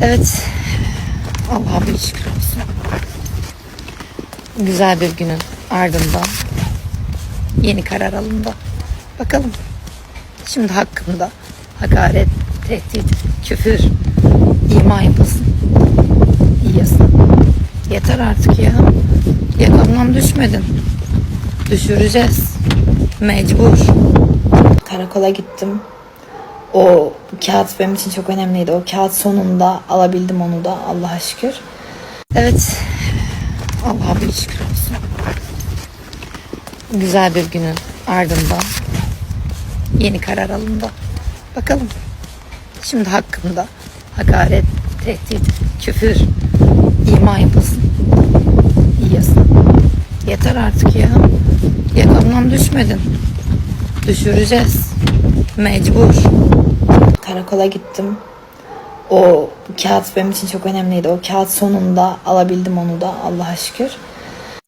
Evet. Allah'a bir şükür olsun. Güzel bir günün ardından yeni karar alındı. Bakalım. Şimdi hakkında hakaret, tehdit, küfür, ima yapılsın. Yiyorsun. Yeter artık ya. Yakamdan düşmedin. Düşüreceğiz. Mecbur. Karakola gittim. O kağıt benim için çok önemliydi. O kağıt sonunda alabildim onu da Allah'a şükür. Evet. Allah'a bir şükür olsun. Güzel bir günün ardından yeni karar alındı. Bakalım. Şimdi hakkında hakaret, tehdit, küfür, ima yapılsın. Yiyorsun. Yeter artık ya. Yakamdan düşmedin. Düşüreceğiz. Mecbur. Karakola gittim. O kağıt benim için çok önemliydi. O kağıt sonunda alabildim onu da Allah'a şükür.